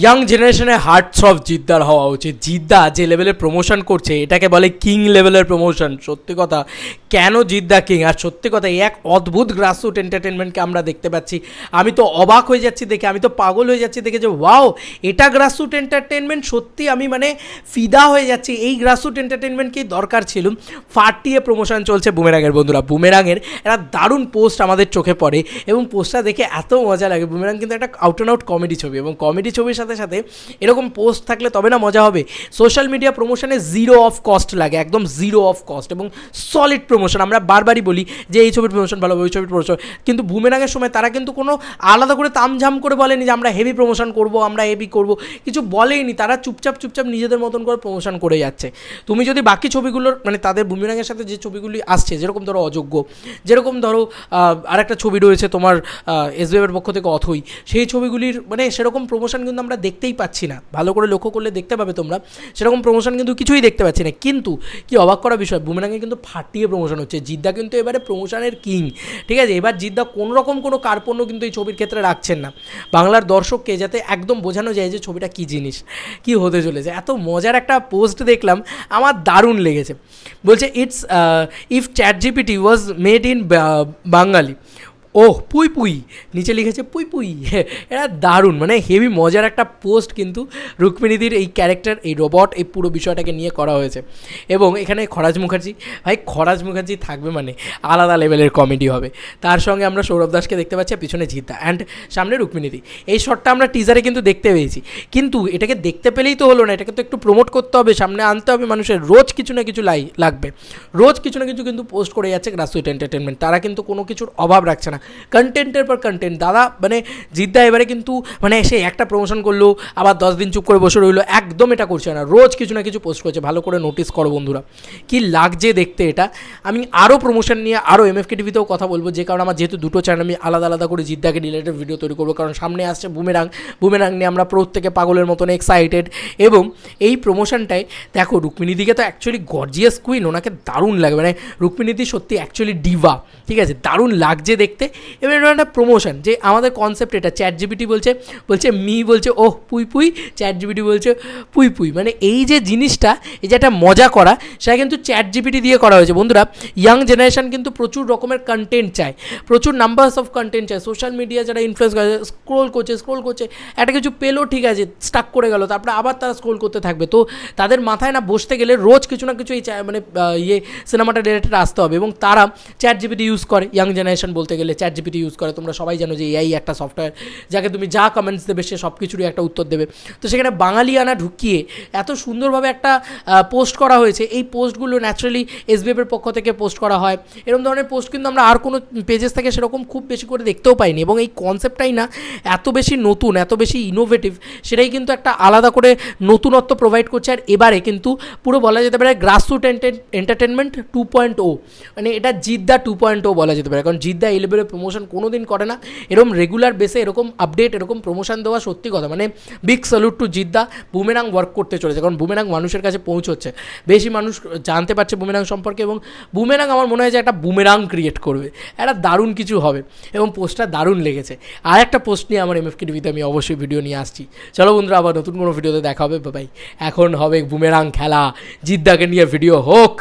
Young জেনারেশনের hertz of জিদ্দার হওয়া উচিত। জিদ্দা যে লেভেলে প্রমোশন করছে, এটাকে বলে কিং লেভেলের প্রমোশন সত্যি কথা, কেন জিদ্দা কিং আর সত্যি কথা, এই এক অদ্ভুত গ্রাসরুট এন্টারটেনমেন্টকে আমরা দেখতে পাচ্ছি। আমি তো অবাক হয়ে যাচ্ছি দেখে, আমি তো পাগল হয়ে যাচ্ছি দেখে যে ওয়াও এটা গ্রাসরুট এন্টারটেনমেন্ট সত্যি আমি মানে ফিদা হয়ে যাচ্ছি। এই গ্রাসরুট এন্টারটেনমেন্টকেই দরকার ছিল। ফাটিয়ে প্রমোশন চলছে বুমেরাঙের বন্ধুরা। বুমেরাঙের একটা দারুণ পোস্ট আমাদের চোখে পড়ে এবং পোস্টটা দেখে এত মজা লাগে। বুমেরাং কিন্তু একটা আউট অ্যান্ড আউট কমেডি ছবি এবং কমেডি ছবির সাথে সাথে এরকম পোস্ট থাকলে তবে না মজা হবে। সোশ্যাল মিডিয়া প্রমোশনে জিরো অফ কস্ট লাগে, একদম জিরো অফ কস্ট এবং সলিড প্রমোশন আমরা বারবারই বলি যে এই ছবির প্রমোশন ভালো হবে, ওই ছবির প্রমোশন কিন্তু বুমেরাঙের সময় তারা কিন্তু কোনো আলাদা করে তামঝাম করে বলেনি যে আমরা হেভি প্রমোশন করব, আমরা হেভি করব। কিছু বলেইনি, তারা চুপচাপ চুপচাপ নিজেদের মতন করে প্রমোশন করে যাচ্ছে। তুমি যদি বাকি ছবিগুলোর মানে তাদের বুমেরাঙের সাথে যে ছবিগুলি আসছে, যেরকম ধরো অযোগ্য, যেরকম ধরো আরেকটা ছবি রয়েছে তোমার এসবিএফের পক্ষ থেকে অথই, সেই ছবিগুলির মানে সেরকম প্রমোশন কিন্তু আমরা দেখতেই পাচ্ছি না। ভালো করে লক্ষ্য করলে দেখতে পাবে তোমরা, সেরকম প্রমোশন কিন্তু কিছুই দেখতে পাচ্ছি না। কিন্তু কি অবাক করা বিষয় বুমেরাঙে কিন্তু ফাটিয়ে প্রমোশন হচ্ছে। জিদ্দা কিন্তু এবারে প্রমোশনের কিং ঠিক আছে? এবার জিদ্দা কোনোরকম কোনো কার্পণ্য কিন্তু এই ছবির ক্ষেত্রে রাখছেন না। বাংলার দর্শককে যাতে একদম বোঝানো যায় যে ছবিটা কী জিনিস, কী হতে চলেছে। এত মজার একটা পোস্ট দেখলাম, আমার দারুণ লেগেছে। বলছে it's if chat GPT was made in Bangali ওহ, পুই পুই। নিচে লিখেছে পুই পুই। এটা দারুণ মানে হেভি মজার একটা পোস্ট কিন্তু রুক্মিণীদির এই ক্যারেক্টার এই রোবট এই পুরো বিষয়টাকে নিয়ে করা হয়েছে। এবং এখানে খরাজ মুখার্জি, ভাই খরাজ মুখার্জি থাকবে মানে আলাদা লেভেলের কমেডি হবে। তার সঙ্গে আমরা সৌরভ দাসকে দেখতে পাচ্ছি পিছনে জিদ্দা অ্যান্ড সামনে রুক্মিণীদি। এই শটটা আমরা টিজারে কিন্তু দেখতে পেয়েছি। কিন্তু এটাকে দেখতে পেলেই তো হলো না, এটাকে তো একটু প্রমোট করতে হবে, সামনে আনতে হবে মানুষের। রোজ কিছু না কিছু লাই, লাগবে। রোজ কিছু না কিছু কিন্তু পোস্ট করে যাচ্ছে গ্রাসুইট এন্টারটেনমেন্ট তারা কিন্তু কোনো কিছুর অভাব রাখছে না। কন্টেন্টের পর কন্টেন্ট দাদা মানে জিদ্দা এবারে কিন্তু মানে সে একটা প্রমোশন করল, আবার দশ দিন চুপ করে বসে রইল, একদম এটা করছে না। রোজ কিছু না কিছু পোস্ট করছে, ভালো করে নোটিস করো বন্ধুরা। কি লাগছে দেখতে এটা? আমি আরও প্রমোশন নিয়ে আরও এম এমএফকে টিভিতেও কথা বলব, যে কারণে আমার যেহেতু দুটো চ্যানেল আমি আলাদা আলাদা করে জিদ্দাকে রিলেটেড ভিডিও তৈরি করব, কারণ সামনে আসছে বুমেরাং বুমেরাং নিয়ে আমরা প্রত্যেকে পাগলের মতন এক্সাইটেড এবং এই প্রমোশনটায় দেখো, রুক্মিণীদিকে তো অ্যাকচুয়ালি গর্জিয়াস কুইন ওনাকে দারুণ লাগে। মানে রুক্মিণীদি সত্যি অ্যাকচুয়ালি ডিভা ঠিক আছে? দারুণ লাগছে দেখতে। এবার এটা একটা প্রমোশন যে আমাদের কনসেপ্ট এটা চ্যাট জিবিটি বলছে বলছে মি, বলছে ওহ, পুই পুই চ্যাট জিবিটি বলছে পুই পুই মানে এই যে জিনিসটা, এই যে একটা মজা করা, সেটা কিন্তু চ্যাট জিপিটি দিয়ে করা হয়েছে। বন্ধুরা ইয়াং জেনারেশন কিন্তু প্রচুর রকমের কন্টেন্ট চায়, প্রচুর নাম্বারস অফ কন্টেন্ট চায়। সোশ্যাল মিডিয়া যারা ইনফ্লুয়েন্স করে স্ক্রোল করছে স্ক্রোল করছে, একটা কিছু পেল, ঠিক আছে স্টাক করে গেল, তারপরে আবার তারা স্ক্রোল করতে থাকবে। তো তাদের মাথায় না বসতে গেলে রোজ কিছু না কিছু এই মানে ইয়ে সিনেমাটা রিলেটেড আসতে হবে এবং তারা চ্যাট জিবিটি ইউজ করে ইয়াং জেনারেশন বলতে গেলে। চ্যাট জিপিটি ইউজ করে, তোমরা সবাই জানো যে এআই একটা সফটওয়্যার যাকে তুমি যা কমেন্টস দেবে সে সব কিছুরই একটা উত্তর দেবে। তো সেখানে বাঙালিয়ানা ঢুকিয়ে এত সুন্দরভাবে একটা পোস্ট করা হয়েছে। এই পোস্টগুলো ন্যাচারালি এসবিএফের পক্ষ থেকে পোস্ট করা হয়। এরকম ধরনের পোস্ট কিন্তু আমরা আর কোনো পেজেস থেকে সেরকম খুব বেশি করে দেখতেও পাইনি এবং এই কনসেপ্টটাই না এত বেশি নতুন, এত বেশি ইনোভেটিভ সেটাই কিন্তু একটা আলাদা করে নতুনত্ব প্রোভাইড করছে। আর এবারে কিন্তু পুরো বলা যেতে পারে grassroot entertainment two point o মানে এটা জিদ্দা টু পয়েন্ট ও বলা যেতে পারে। কারণ জিদ্দা এই প্রমোশন কোনো দিন করে না। এরকম রেগুলার বেসে এরকম আপডেট এরকম প্রমোশন দেওয়া সত্যি কথা। মানে বিগ স্যালুট টু জিদ্দা বুমেরাং ওয়ার্ক করতে চলেছে। কারণ বুমেরাং মানুষের কাছে পৌঁছচ্ছে। বেশি মানুষ জানতে পারছে বুমেরাং সম্পর্কে এবং বুমেরাং আমার মনে হয় যে একটা বুমেরাং ক্রিয়েট করবে। একটা দারুণ কিছু হবে এবং পোস্টটা দারুণ লেগেছে। আর একটা পোস্ট নিয়ে আমার এমএফকে টিভিতে আমি অবশ্যই ভিডিও নিয়ে আসছি। চলো বন্ধুরা, আবার নতুন কোনো ভিডিওতে দেখা হবে। বাই এখন হবে বুমেরাং খেলা। জিদ্দাকে নিয়ে ভিডিও হোক।